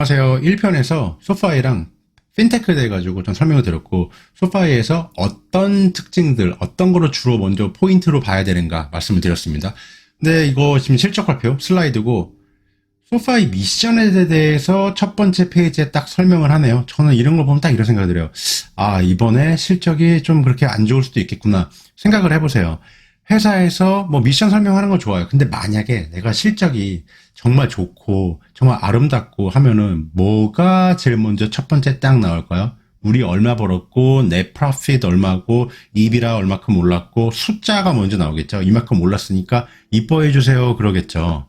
안녕하세요. 1편에서 소파이랑 핀테크에 대해 가지고 좀 설명을 드렸고 소파이에서 어떤 특징들, 어떤 거를 주로 먼저 포인트로 봐야 되는가 말씀을 드렸습니다. 근데 이거 지금 실적 발표 슬라이드고 소파이 미션에 대해서 첫 번째 페이지에 딱 설명을 하네요. 저는 이런 걸 보면 딱 이런 생각이 들어요. 아, 이번에 실적이 좀 그렇게 안 좋을 수도 있겠구나. 생각을 해보세요. 회사에서 뭐 미션 설명하는 건 좋아요. 근데 만약에 내가 실적이 정말 좋고 정말 아름답고 하면은 뭐가 제일 먼저 첫 번째 딱 나올까요? 우리 얼마 벌었고 내 프로핏 얼마고 이비라 얼마큼 올랐고 숫자가 먼저 나오겠죠. 이만큼 올랐으니까 이뻐해 주세요 그러겠죠.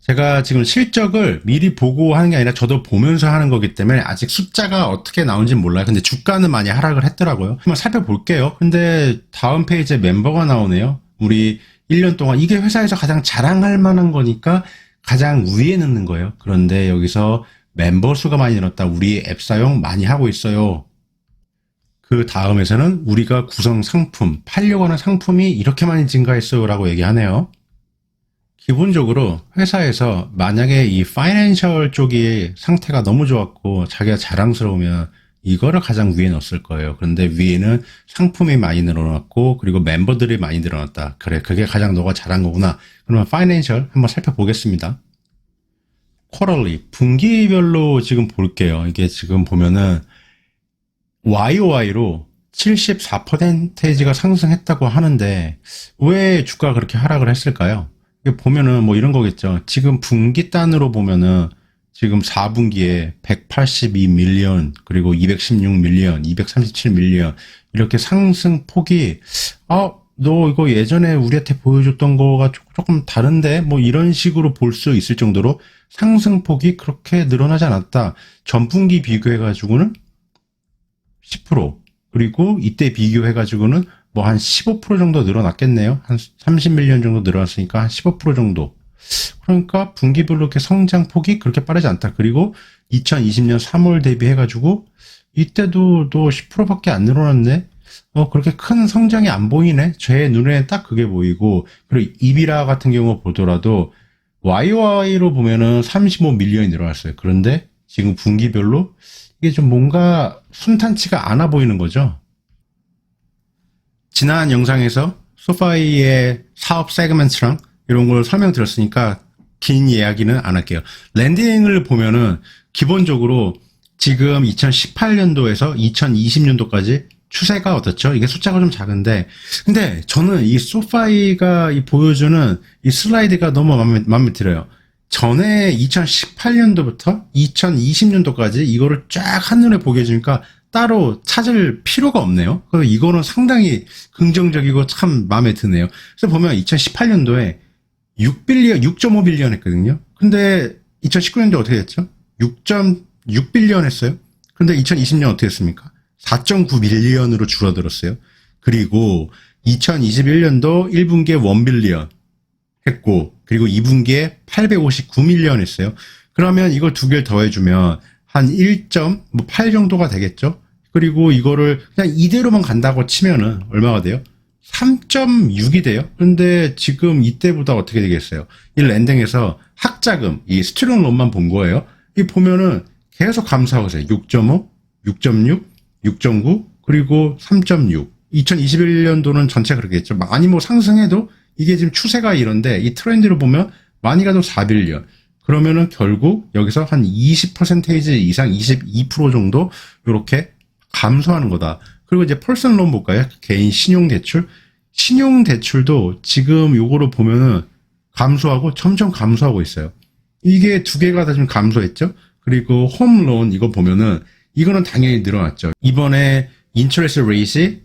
제가 지금 실적을 미리 보고 하는 게 아니라 저도 보면서 하는 거기 때문에 아직 숫자가 어떻게 나오는지 몰라요. 근데 주가는 많이 하락을 했더라고요. 한번 살펴볼게요. 근데 다음 페이지에 member가 나오네요. 우리 1년 동안 이게 회사에서 가장 자랑할 만한 거니까 가장 위에 넣는 거예요. 그런데 여기서 멤버 수가 많이 늘었다. 우리 앱 사용 많이 하고 있어요. 그 다음에서는 우리가 구성 상품, 팔려고 하는 상품이 이렇게 많이 증가했어요. 라고 얘기하네요. 기본적으로 회사에서 만약에 이 파이낸셜 쪽이 상태가 너무 좋았고 자기가 자랑스러우면 이거를 가장 위에 넣었을 거예요. 그런데 위에는 상품이 많이 늘어났고 그리고 멤버들이 많이 늘어났다. 그래, 그게 가장 너가 잘한 거구나. 그러면 파이낸셜 한번 살펴보겠습니다. 쿼럴리 분기별로 지금 볼게요. 이게 지금 보면은 YOY로 74%가 상승했다고 하는데 왜 주가가 그렇게 하락을 했을까요? 이게 보면은 뭐 이런 거겠죠. 지금 분기 단으로 보면은 지금 4분기에 182 밀리언 그리고 216 밀리언, 237 밀리언 이렇게 상승 폭이 아, 너 이거 예전에 우리한테 보여줬던 거가 조- 조금 다른데 뭐 이런 식으로 볼 수 있을 정도로 상승 폭이 그렇게 늘어나지 않았다. 전분기 비교해 가지고는 10% 그리고 이때 비교해 가지고는 뭐 한 15% 정도 늘어났겠네요. 한 30밀리언 정도 늘어났으니까 한 15% 정도. 그러니까 분기별로 이렇게 성장 폭이 그렇게 빠르지 않다. 그리고 2020년 3월 대비해 가지고 이때도 또 10%밖에 안 늘어났네. 어 그렇게 큰 성장이 안 보이네. 제 눈에 딱 그게 보이고 그리고 이비라 같은 경우 보더라도 YY로 보면은 35 밀리언이 늘어났어요. 그런데 지금 분기별로 이게 좀 뭔가 순탄치가 않아 보이는 거죠. 지난 영상에서 소파이의 사업 세그먼트랑 이런 걸 설명드렸으니까 긴 이야기는 안 할게요. 랜딩을 보면은 기본적으로 지금 2018년도에서 2020년도까지 추세가 어떻죠? 이게 숫자가 좀 작은데, 근데 저는 이 소파이가 이 보여주는 이 슬라이드가 너무 마음에, 마음에 들어요. 전에 2018년도부터 2020년도까지 이거를 쫙 한눈에 보게 해주니까 따로 찾을 필요가 없네요. 그래서 이거는 상당히 긍정적이고 참 마음에 드네요. 그래서 보면 2018년도에 6빌리언, 6.5빌리언 했거든요. 근데 2019년도 어떻게 됐죠? 6.6빌리언 했어요. 근데 2020년 어떻게 했습니까? 4.9빌리언으로 줄어들었어요. 그리고 2021년도 1분기에 1빌리언 했고, 그리고 2분기에 859밀리언 했어요. 그러면 이걸 두 개를 더해주면 한 1.8 정도가 되겠죠? 그리고 이거를 그냥 이대로만 간다고 치면은 얼마가 돼요? 3.6이 돼요. 근데 지금 이때보다 어떻게 되겠어요? 이 랜딩에서 학자금, 이 스튜던 론만 본 거예요. 이 보면은 계속 감소하고 있어요. 6.5, 6.6, 6.9, 그리고 3.6. 2021년도는 전체 그렇겠죠. 많이 뭐 상승해도 이게 지금 추세가 이런데 이 트렌드를 보면 많이 가도 4빌리언. 그러면은 결국 여기서 한 20% 이상 22% 정도 이렇게 감소하는 거다. 그리고 이제 펄슨 론 볼까요? 개인 신용 대출. 신용 대출도 지금 요거를 보면은 감소하고 점점 감소하고 있어요. 이게 두 개가 다 지금 감소했죠? 그리고 홈론 이거 보면은 이거는 당연히 늘어났죠. 이번에 인터레스 레이시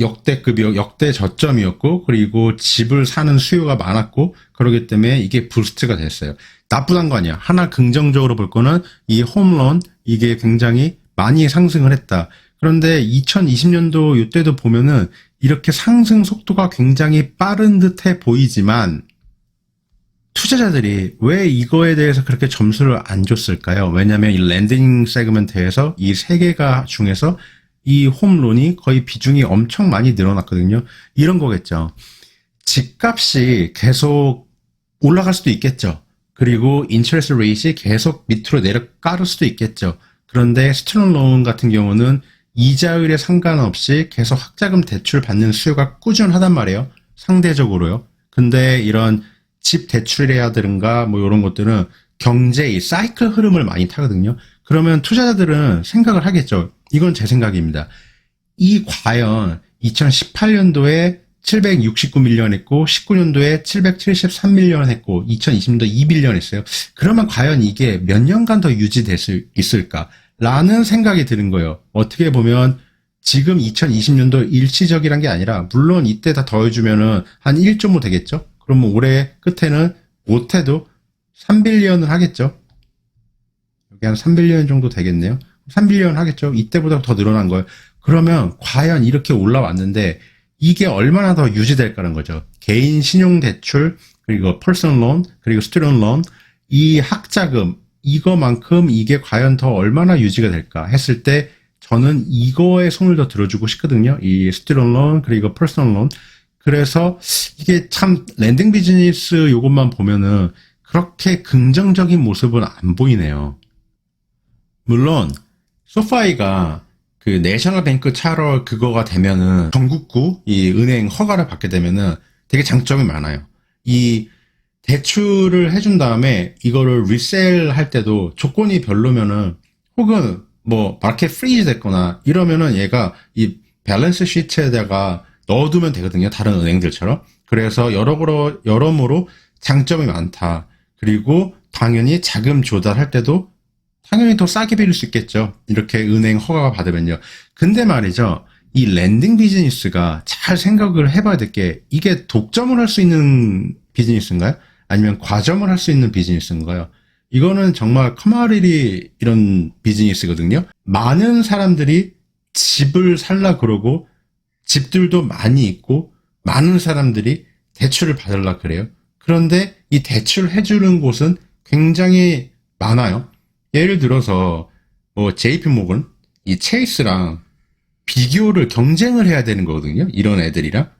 역대급이요, 역대 저점이었고, 그리고 집을 사는 수요가 많았고, 그러기 때문에 이게 부스트가 됐어요. 나쁘단 거 아니야. 하나 긍정적으로 볼 거는 이 홈런, 이게 굉장히 많이 상승을 했다. 그런데 2020년도 이때도 보면은 이렇게 상승 속도가 굉장히 빠른 듯해 보이지만, 투자자들이 왜 이거에 대해서 그렇게 점수를 안 줬을까요? 왜냐하면 이 랜딩 세그먼트에서 이 세 개가 중에서 이 홈론이 거의 비중이 엄청 많이 늘어났거든요. 이런 거겠죠. 집값이 계속 올라갈 수도 있겠죠. 그리고 인터레스 레이트이 계속 밑으로 내려가를 수도 있겠죠. 그런데 스튜던 론 같은 경우는 이자율에 상관없이 계속 학자금 대출 받는 수요가 꾸준하단 말이에요. 상대적으로요. 근데 이런 집 대출이라든가 뭐 이런 것들은 경제의 사이클 흐름을 많이 타거든요. 그러면 투자자들은 생각을 하겠죠. 이건 제 생각입니다. 이 과연 2018년도에 769밀리언 했고 19년도에 773밀리언 했고 2020년도 2빌리언 했어요. 그러면 과연 이게 몇 년간 더 유지될 수 있을까? 라는 생각이 드는 거예요. 어떻게 보면 지금 2020년도 일시적이란 게 아니라 물론 이때 다 더해주면은 한 1.5 되겠죠? 그러면 올해 끝에는 못해도 3빌리언을 하겠죠? 여기 한 3빌리언 정도 되겠네요. 3빌리언 하겠죠? 이때보다 더 늘어난 거예요. 그러면 과연 이렇게 올라왔는데 이게 얼마나 더 유지될까는 거죠. 개인 신용 대출, 그리고 퍼스널 론, 그리고 스튜던 론, 이 학자금, 이거만큼 이게 과연 더 얼마나 유지가 될까 했을 때 저는 이거에 손을 더 들어주고 싶거든요. 이 스튜던 론, 그리고 퍼스널 론. 그래서 이게 참 랜딩 비즈니스 요것만 보면은 그렇게 긍정적인 모습은 안 보이네요. 물론 소파이가 그 내셔널 뱅크 차러 그거가 되면은 전국구 이 은행 허가를 받게 되면은 되게 장점이 많아요. 이 대출을 해준 다음에 이거를 리셀 할 때도 조건이 별로면은 혹은 뭐 마켓 프리즈 됐거나 이러면은 얘가 이 밸런스 시트에다가 넣어두면 되거든요. 다른 은행들처럼. 그래서 여러모로 여러모로 장점이 많다. 그리고 당연히 자금 조달할 때도 당연히 더 싸게 빌릴 수 있겠죠. 이렇게 은행 허가가 받으면요. 근데 말이죠. 이 랜딩 비즈니스가 잘 생각을 해봐야 될 게 이게 독점을 할 수 있는 비즈니스인가요? 아니면 과점을 할 수 있는 비즈니스인가요? 이거는 정말 커머리리 이런 비즈니스거든요. 많은 사람들이 집을 살라 그러고 집들도 많이 있고 많은 사람들이 대출을 받으려 그래요. 그런데 이 대출 해주는 곳은 굉장히 많아요. 예를 들어서 뭐 JP 모건, 이 체이스랑 비교를 경쟁을 해야 되는 거거든요. 이런 애들이랑.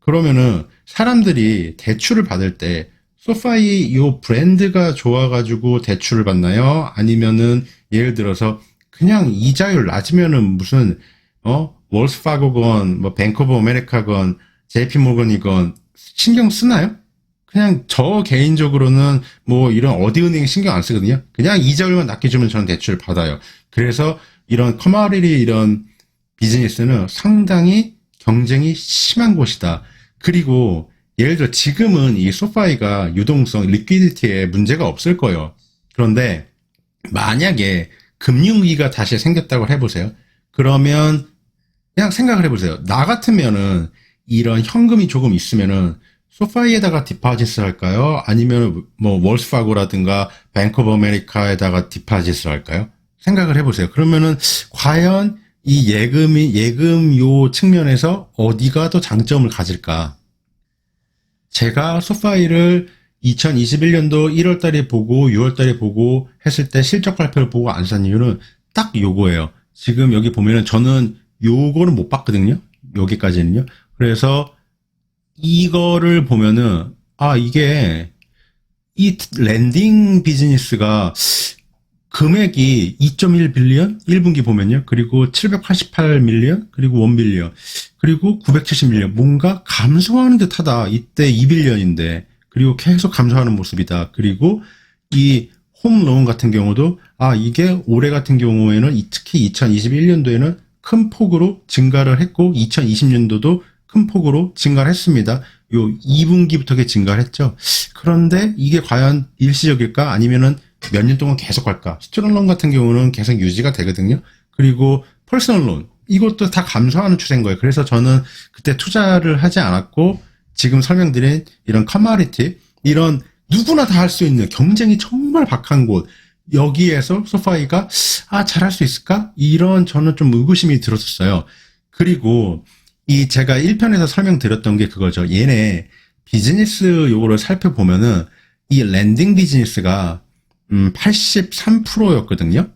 그러면은 사람들이 대출을 받을 때 소파이 요 브랜드가 좋아가지고 대출을 받나요? 아니면은 예를 들어서 그냥 이자율 낮으면은 무슨 어 월스파고건 뭐 뱅크 오브 아메리카건 JP 모건이건 신경 쓰나요? 그냥 저 개인적으로는 뭐 이런 어디 은행 신경 안 쓰거든요. 그냥 이자율만 낮게 주면 저는 대출을 받아요. 그래서 이런 커머리리 이런 비즈니스는 상당히 경쟁이 심한 곳이다. 그리고 예를 들어 지금은 이 소파이가 유동성, 리퀴디티에 문제가 없을 거예요. 그런데 만약에 금융위기가 다시 생겼다고 해보세요. 그러면 그냥 생각을 해보세요. 나 같으면은 이런 현금이 조금 있으면은 소파이에다가 디파짓을 할까요? 아니면 뭐 월스파고라든가 뱅크 오브 아메리카에다가 디파짓을 할까요? 생각을 해보세요. 그러면은 과연 이 예금이 예금 요 측면에서 어디가 더 장점을 가질까? 제가 소파이를 2021년도 1월 달에 보고 6월 달에 보고 했을 때 실적 발표를 보고 안 산 이유는 딱 요거예요. 지금 여기 보면은 저는 요거는 못 봤거든요. 여기까지는요. 그래서 이거를 보면은 아 이게 이 랜딩 비즈니스가 금액이 2.1 빌리언 1분기 보면요. 그리고 788 밀리언 그리고 1 빌리언 그리고 970 밀리언 뭔가 감소하는 듯하다. 이때 2 빌리언인데 그리고 계속 감소하는 모습이다. 그리고 이 홈론 같은 경우도 아 이게 올해 같은 경우에는 특히 2021년도에는 큰 폭으로 증가를 했고 2020년도도 큰 폭으로 증가를 했습니다. 요 2분기부터 증가를 했죠. 그런데 이게 과연 일시적일까 아니면은 몇 년 동안 계속 갈까? 스튜던트 론 같은 경우는 계속 유지가 되거든요. 그리고 퍼스널 론 이것도 다 감소하는 추세인 거예요. 그래서 저는 그때 투자를 하지 않았고 지금 설명드린 이런 커머리티 이런 누구나 다 할 수 있는 경쟁이 정말 박한 곳 여기에서 소파이가 아 잘할 수 있을까? 이런 저는 좀 의구심이 들었었어요. 그리고 이 제가 1편에서 설명드렸던 게 그거죠. 얘네 비즈니스 요거를 살펴보면은 이 랜딩 비즈니스가 음 83%였거든요.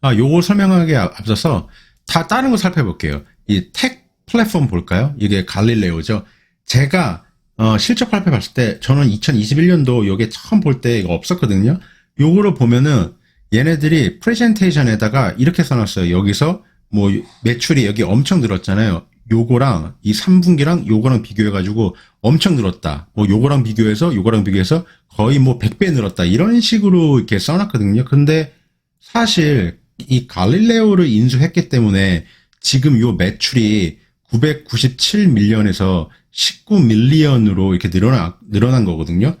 아, 요거 설명하기 앞서서 다 다른 거 살펴볼게요. 이텍 플랫폼 볼까요? 이게 갈릴레오죠. 제가 어, 실적 발표 봤을 때 저는 2021년도 요게 처음 볼 때 이거 없었거든요. 요거를 보면은 얘네들이 프레젠테이션에다가 이렇게 써놨어요. 여기서 뭐 매출이 여기 엄청 늘었잖아요. 요거랑 이 3분기랑 요거랑 비교해가지고 엄청 늘었다. 뭐 요거랑 비교해서 요거랑 비교해서 거의 뭐 100배 늘었다. 이런 식으로 이렇게 써놨거든요. 근데 사실 이 갈릴레오를 인수했기 때문에 지금 요 매출이 997밀리언에서 19밀리언으로 이렇게 늘어나, 늘어난 거거든요.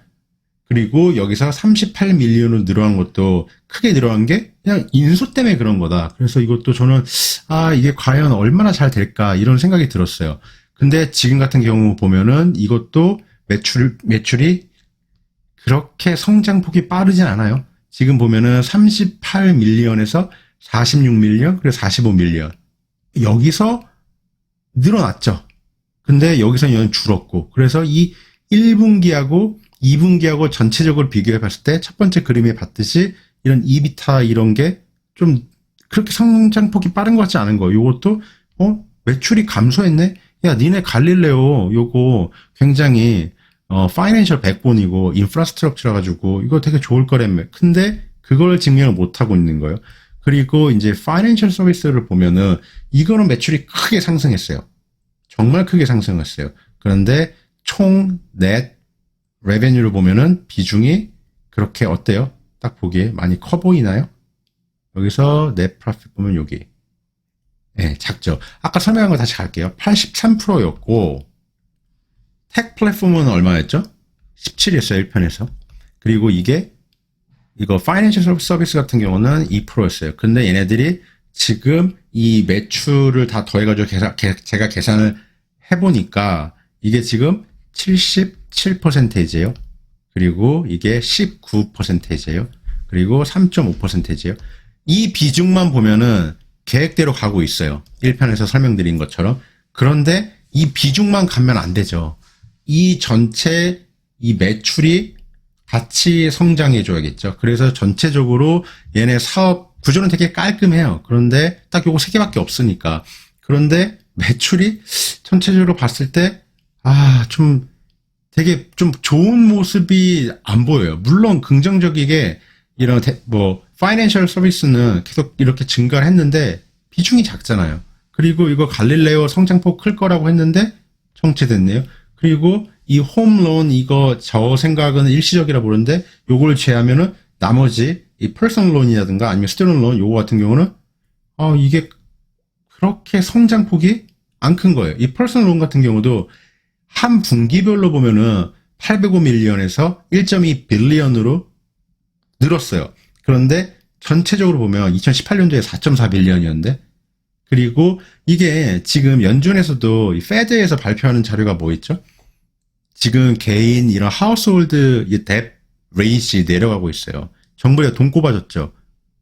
그리고 여기서 38밀리언으로 늘어난 것도 크게 늘어난 게 그냥 인수 때문에 그런 거다. 그래서 이것도 저는 아, 이게 과연 얼마나 잘 될까 이런 생각이 들었어요. 근데 지금 같은 경우 보면은 이것도 매출, 매출이 그렇게 성장폭이 빠르진 않아요. 지금 보면은 38밀리언에서 46밀리언, 그리고 45밀리언. 여기서 늘어났죠. 근데 여기서 연 줄었고. 그래서 이 1분기하고 2분기하고 전체적으로 비교해 봤을 때 첫 번째 그림에 봤듯이 이런 이비타 이런 게 좀 그렇게 성장폭이 빠른 것 같지 않은 거. 요것도 어 매출이 감소했네. 야, 니네 갈릴레오 요거 굉장히 어 파이낸셜 백본이고 인프라스트럭처라 가지고 이거 되게 좋을 거라며. 근데 그걸 증명을 못 하고 있는 거예요. 그리고 이제 파이낸셜 서비스를 보면은 이거는 매출이 크게 상승했어요. 정말 크게 상승했어요. 그런데 총 넷 레베뉴를 보면은 비중이 그렇게 어때요? 딱 보기에 많이 커 보이나요? 여기서 넷 프로핏 보면 여기. 예, 작죠. 아까 설명한 거 다시 갈게요. 83%였고, 텍 플랫폼은 얼마였죠? 17이었어요, 1편에서. 그리고 이게, 이거 파이낸셜 서비스 같은 경우는 2%였어요. 근데 얘네들이 지금 이 매출을 다 더해가지고 계산, 개- 제가 계산을 해보니까 이게 지금 77%예요. 그리고 이게 19%예요. 그리고 3.5%예요. 이 비중만 보면은 계획대로 가고 있어요. 1편에서 설명드린 것처럼. 그런데 이 비중만 가면 안 되죠. 이 전체 이 매출이 같이 성장해 줘야겠죠. 그래서 전체적으로 얘네 사업 구조는 되게 깔끔해요. 그런데 딱 요거 세 개밖에 없으니까. 그런데 매출이 전체적으로 봤을 때, 아, 좀 되게 좀 좋은 모습이 안 보여요. 물론 긍정적이게 이런 대- 뭐 파이낸셜 서비스는 계속 이렇게 증가를 했는데 비중이 작잖아요. 그리고 이거 갈릴레오 성장폭 클 거라고 했는데 정체됐네요. 그리고 이 홈론 이거 저 생각은 일시적이라 보는데 요걸 제하면은 나머지 이 퍼스널 론이라든가 아니면 스튜던트 론 요거 같은 경우는 어 이게 그렇게 성장폭이 안 큰 거예요. 이 퍼스널 론 같은 경우도 한 분기별로 보면은 805 밀리언에서 1.2 빌리언으로 늘었어요. 그런데 전체적으로 보면 2018년도에 4.4 빌리언이었는데 그리고 이게 지금 연준에서도 이 페드에서 발표하는 자료가 뭐 있죠? 지금 개인 이런 하우스홀드 뎁 레이시 내려가고 있어요. 정부에 돈 꼽아줬죠.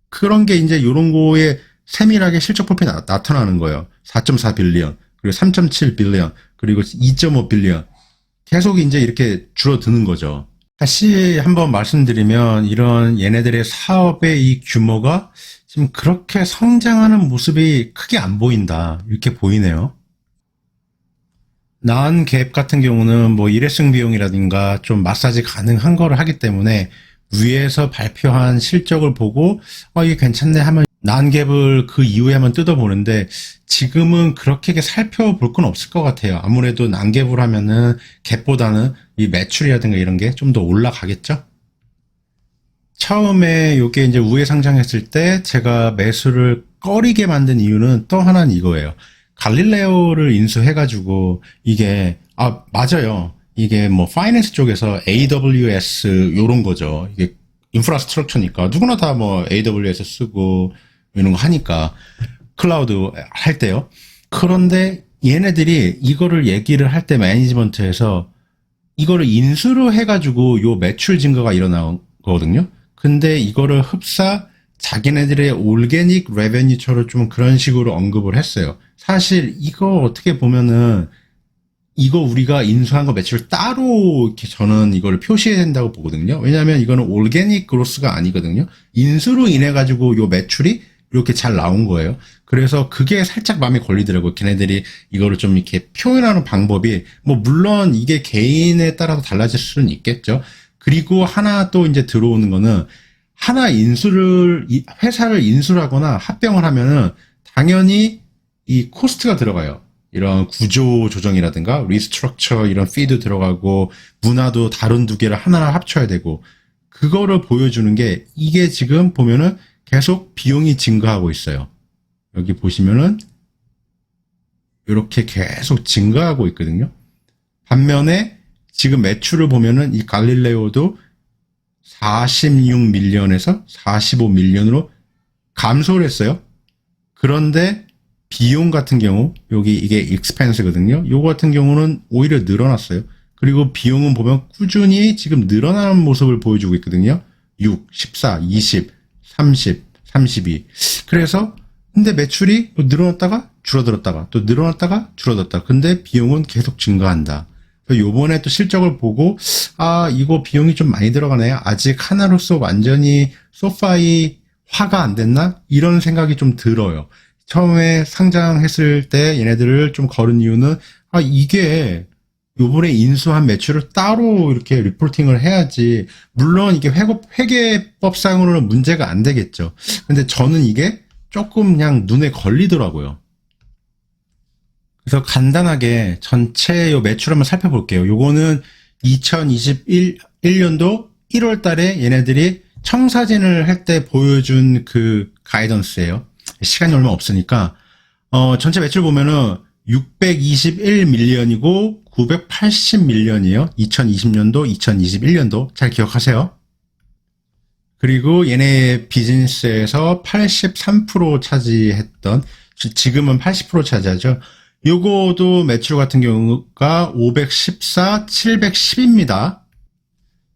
그런 게 이제 이런 거에 세밀하게 실적 나, 나타나는 거예요. 4.4 빌리언, 그리고 3.7 빌리언, 그리고 2.5 빌리언. 계속 이제 이렇게 줄어드는 거죠. 다시 한번 말씀드리면 이런 얘네들의 사업의 이 규모가 지금 그렇게 성장하는 모습이 크게 안 보인다. 이렇게 보이네요. 나은 갭 같은 경우는 뭐 일회성 비용이라든가 좀 마사지 가능한 거를 하기 때문에 위에서 발표한 실적을 보고 어 이게 괜찮네 하면 나은 갭을 그 이후에 한번 뜯어보는데 지금은 그렇게 살펴볼 건 없을 것 같아요. 아무래도 난갭을 하면은 갭보다는 이 매출이라든가 이런 게 좀 더 올라가겠죠? 처음에 요게 이제 우회 상장했을 때 제가 매수를 꺼리게 만든 이유는 또 하나는 이거예요. 갈릴레오를 인수해가지고 이게 아 맞아요. 이게 뭐 파이낸스 쪽에서 AWS 요런 거죠. 이게 인프라스트럭처니까 누구나 다 뭐 AWS 쓰고 이런 거 하니까 클라우드 할 때요. 그런데 얘네들이 이거를 얘기를 할 때 매니지먼트에서 이거를 인수로 해가지고 요 매출 증가가 일어난 거거든요. 근데 이거를 흡사 자기네들의 올게닉 레베뉴처럼 좀 그런 식으로 언급을 했어요. 사실 이거 어떻게 보면은 이거 우리가 인수한 거 매출 따로 이렇게 저는 이거를 표시해야 된다고 보거든요. 왜냐하면 이거는 올게닉 그로스가 아니거든요. 인수로 인해 가지고 요 매출이 이렇게 잘 나온 거예요. 그래서 그게 살짝 마음에 걸리더라고요. 걔네들이 이거를 좀 이렇게 표현하는 방법이, 뭐, 물론 이게 개인에 따라서 달라질 수는 있겠죠. 그리고 하나 또 이제 들어오는 거는, 하나 인수를, 이- 회사를 인수를 하거나 합병을 하면은, 당연히 이 코스트가 들어가요. 이런 구조 조정이라든가 리스트럭처 이런 피도 들어가고 문화도 다른 두 개를 하나 합쳐야 되고 그거를 보여주는 게 이게 지금 보면은 계속 비용이 증가하고 있어요. 여기 보시면은 이렇게 계속 증가하고 있거든요. 반면에 지금 매출을 보면은 이 갈릴레오도 46밀리언에서 45밀리언으로 감소를 했어요. 그런데 비용 같은 경우 여기 이게 expense거든요. 요거 같은 경우는 오히려 늘어났어요. 그리고 비용은 보면 꾸준히 지금 늘어나는 모습을 보여주고 있거든요. 6, 14, 20, 30, 32. 그래서 근데 매출이 또 늘어났다가 줄어들었다가 또 늘어났다가 줄어들었다. 근데 비용은 계속 증가한다. 그래서 요번에 또 실적을 보고 아 이거 비용이 좀 많이 들어가네. 아직 하나로서 완전히 소파이 화가 안 됐나? 이런 생각이 좀 들어요. 처음에 상장했을 때 얘네들을 좀 걸은 이유는 아 이게 요번에 인수한 매출을 따로 이렇게 리포팅을 해야지 물론 이게 회계, 회계법상으로는 문제가 안 되겠죠. 근데 저는 이게 조금 그냥 눈에 걸리더라고요. 그래서 간단하게 전체 요 매출 한번 살펴볼게요. 요거는 2021년도 1월 달에 얘네들이 청사진을 할 때 보여준 그 가이던스예요. 시간이 얼마 없으니까 어, 전체 매출 보면은 621밀리언이고 980밀리언이에요. 2020년도, 2021년도 잘 기억하세요. 그리고 얘네 비즈니스에서 83% 차지했던 지- 지금은 80% 차지하죠. 요거도 매출 같은 경우가 514, 710입니다.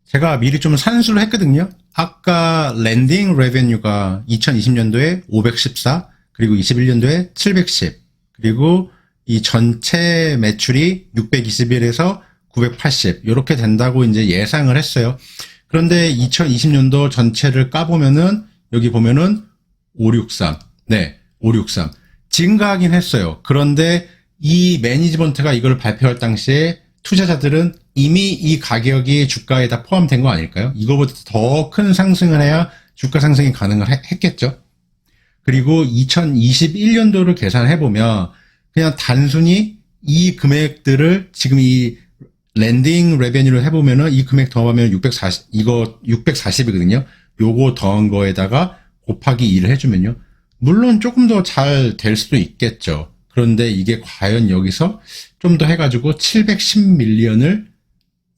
제가 미리 좀 산수를 했거든요. 아까 랜딩 레베뉴가 2020년도에 514, 그리고 21년도에 710, 그리고 이 전체 매출이 621에서 980 이렇게 된다고 이제 예상을 했어요. 그런데 2020년도 전체를 까보면은 여기 보면은 563, 네, 563 증가하긴 했어요. 그런데 이 매니지먼트가 이걸 발표할 당시에 투자자들은 이미 이 가격이 주가에 다 포함된 거 아닐까요? 이거보다 더 큰 상승을 해야 주가 상승이 가능을 했- 했겠죠. 그리고 2021년도를 계산해 보면 그냥 단순히 이 금액들을 지금 이 랜딩 레베뉴를 해보면은 이 금액 더하면 640 이거 640이거든요. 요거 더한 거에다가 곱하기 2를 해주면요. 물론 조금 더 잘 될 수도 있겠죠. 그런데 이게 과연 여기서 좀 더 해가지고 710밀리언을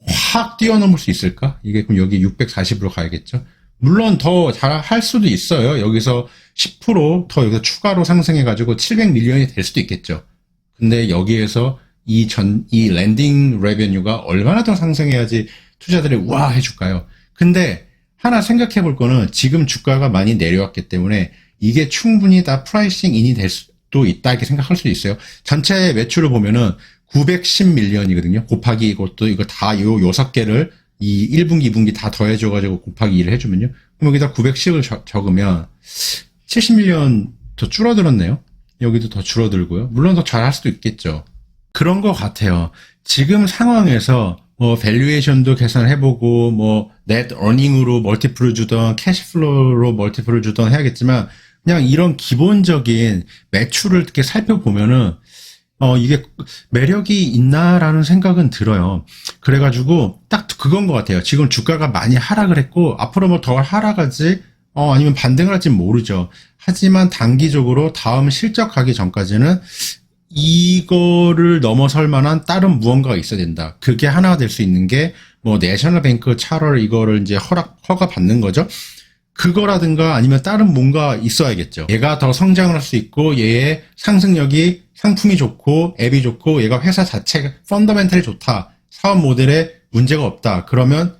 확 뛰어넘을 수 있을까? 이게 그럼 여기 640으로 가야겠죠. 물론 더 잘 할 수도 있어요. 여기서 10%더 여기서 추가로 상승해가지고 700밀리언이 될 수도 있겠죠. 근데 여기에서 이 전, 이 랜딩 레베뉴가 얼마나 더 상승해야지 투자들이 와 해줄까요? 근데 하나 생각해 볼 거는 지금 주가가 많이 내려왔기 때문에 이게 충분히 다 프라이싱 인이 될 수 도 있다 이렇게 생각할 수도 있어요. 전체 매출을 보면은 910밀리언이거든요. 곱하기 이것도 이거 다요 여섯 개를 이 1분기, 2분기 다 더해줘가지고 곱하기 2를 해주면요. 그럼 여기다 910을 적으면 70밀리언 더 줄어들었네요. 여기도 더 줄어들고요. 물론 더 잘할 수도 있겠죠. 그런 것 같아요. 지금 상황에서 뭐 밸류에이션도 계산해보고 뭐 넷 어닝으로 멀티플을 주던 캐시플로우로 멀티플을 주던 해야겠지만 그냥 이런 기본적인 매출을 이렇게 살펴보면은 어 이게 매력이 있나라는 생각은 들어요. 그래가지고 딱 그건 것 같아요. 지금 주가가 많이 하락을 했고 앞으로 뭐 더 하락할지 어 아니면 반등을 할지 모르죠. 하지만 단기적으로 다음 실적 가기 전까지는 이거를 넘어설 만한 다른 무언가가 있어야 된다. 그게 하나가 될 수 있는 게 뭐 내셔널 뱅크 차럴 이거를 이제 허락 허가 받는 거죠. 그거라든가 아니면 다른 뭔가 있어야겠죠. 얘가 더 성장을 할 수 있고 얘의 상승력이 상품이 좋고 앱이 좋고 얘가 회사 자체가 펀더멘탈이 좋다. 사업 모델에 문제가 없다. 그러면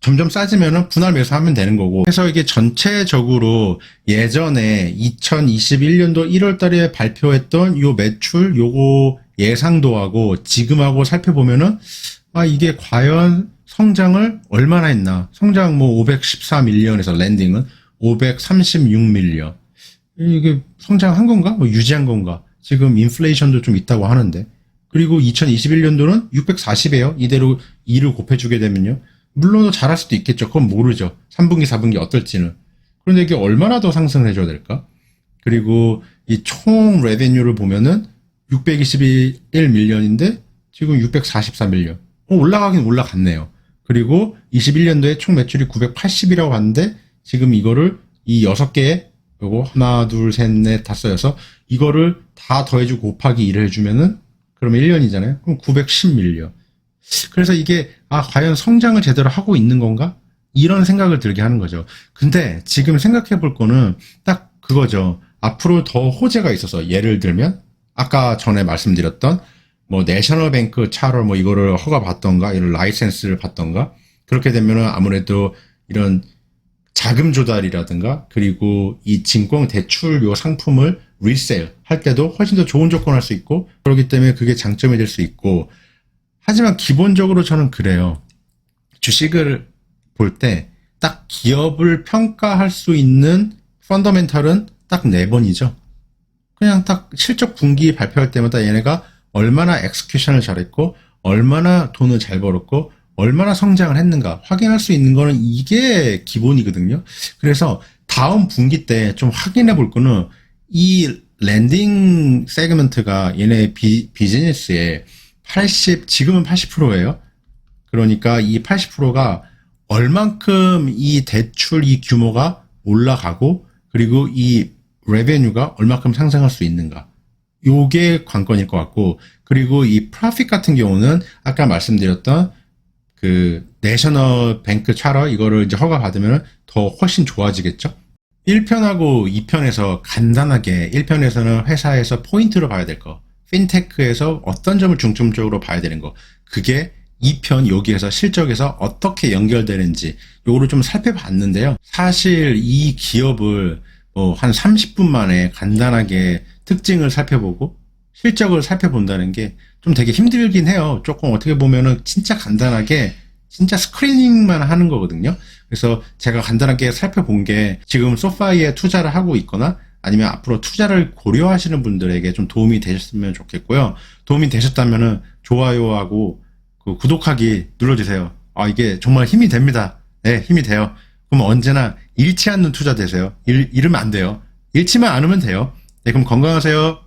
점점 싸지면은 분할 매수하면 되는 거고. 그래서 이게 전체적으로 예전에 2021년도 1월 달에 발표했던 요 매출 요거 예상도하고 지금하고 살펴보면은 아 이게 과연 성장을 얼마나 했나? 성장 뭐 514밀리언에서 랜딩은 536밀리언. 이게 성장한 건가? 뭐 유지한 건가? 지금 인플레이션도 좀 있다고 하는데. 그리고 2021년도는 640이에요. 이대로 2를 곱해주게 되면요. 물론 더 잘할 수도 있겠죠. 그건 모르죠. 3분기, 4분기 어떨지는. 그런데 이게 얼마나 더 상승해줘야 될까? 그리고 이 총 레베뉴를 보면은 621 밀리언인데 지금 644 밀리언. 어, 올라가긴 올라갔네요. 그리고 21년도에 총 매출이 980이라고 하는데 지금 이거를 이 6개에 요거 하나, 둘, 셋, 넷, 다섯, 여섯 이거를 다 더해주고 곱하기 1을 해주면은 그러면 1년이잖아요. 그럼 910 밀리언. 그래서 이게 아 과연 성장을 제대로 하고 있는 건가? 이런 생각을 들게 하는 거죠. 근데 지금 생각해 볼 거는 딱 그거죠. 앞으로 더 호재가 있어서 예를 들면 아까 전에 말씀드렸던 뭐 내셔널 뱅크 차로 뭐 이거를 허가 받던가 이런 라이센스를 받던가 그렇게 되면은 아무래도 이런 자금 조달이라든가 그리고 이 증권 대출 요 상품을 리세일 할 때도 훨씬 더 좋은 조건 할 수 있고 그렇기 때문에 그게 장점이 될 수 있고 하지만 기본적으로 저는 그래요. 주식을 볼 때 딱 기업을 평가할 수 있는 펀더멘탈은 딱 네 번이죠. 그냥 딱 실적 분기 발표할 때마다 얘네가 얼마나 엑스큐션을 잘했고 얼마나 돈을 잘 벌었고 얼마나 성장을 했는가 확인할 수 있는 거는 이게 기본이거든요. 그래서 다음 분기 때 좀 확인해 볼 거는 이 랜딩 세그먼트가 얘네 비, 비즈니스의 80 지금은 80%예요. 그러니까 이 80%가 얼만큼 이 대출 이 규모가 올라가고 그리고 이 레베뉴가 얼만큼 상승할 수 있는가. 요게 관건일 것 같고 그리고 이 프로핏 같은 경우는 아까 말씀드렸던 그 내셔널 뱅크 차러 이거를 이제 허가 받으면 더 훨씬 좋아지겠죠. 1편하고 2편에서 간단하게 1편에서는 회사에서 포인트로 봐야 될 거, 핀테크에서 어떤 점을 중점적으로 봐야 되는 거, 그게 2편 여기에서 실적에서 어떻게 연결되는지 요거를 좀 살펴봤는데요. 사실 이 기업을 뭐 한 30분 만에 간단하게 특징을 살펴보고 실적을 살펴본다는 게 좀 되게 힘들긴 해요. 조금 어떻게 보면은 진짜 간단하게 진짜 스크리닝만 하는 거거든요. 그래서 제가 간단하게 살펴본 게 지금 소파이에 투자를 하고 있거나 아니면 앞으로 투자를 고려하시는 분들에게 좀 도움이 되셨으면 좋겠고요. 도움이 되셨다면은 좋아요하고 그 구독하기 눌러주세요. 아, 이게 정말 힘이 됩니다. 네, 힘이 돼요. 그럼 언제나 잃지 않는 투자 되세요. 잃, 잃으면 안 돼요. 잃지만 않으면 돼요. 네, 그럼 건강하세요.